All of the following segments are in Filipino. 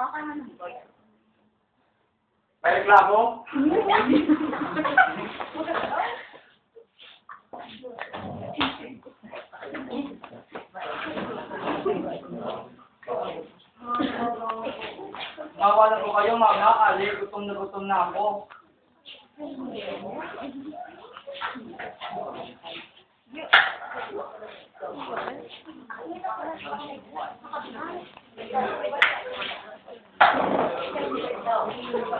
May reklamo? Nakakala ko kayo, mama, kali, gutom na gutom na ako. Lapit na naman si Bruno. Gutom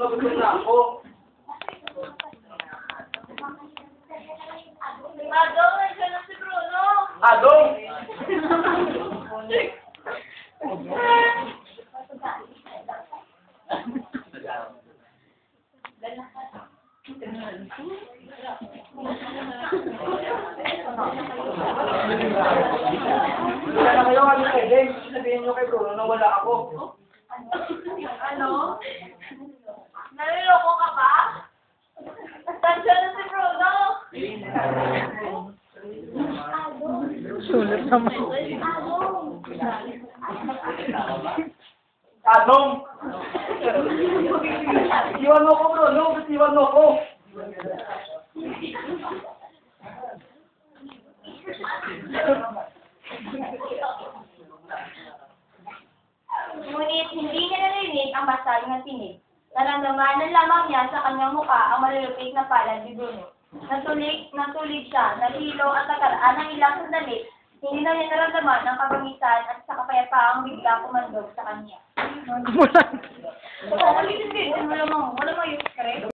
na gutom na ako. Ado, nandiyan na si Bruno. Adong! Wala na kayo kami kay James. Sabihin niyo kay Bruno na wala ako. Ano? Naliloko ka ba? Nandiyan na si Bruno. Sulit naman. Adong! Iwan mo ko, Bruno. Ba't iwan mo ko? Ngunit hindi niya narinig ang basag ng tinig. Naramdamanan lamang niya sa kanyang mukha ang malulupit na palad ni Bruno. Natulig, natulig siya, nahilo at nakaraan ng ilang sandali. Hindi na niya naramdaman ang kabangisan at sa kapayapaang bigla kumandog sa kanya. Kumulan. Oo, ulitin din. Wala mo, wala mo yung script.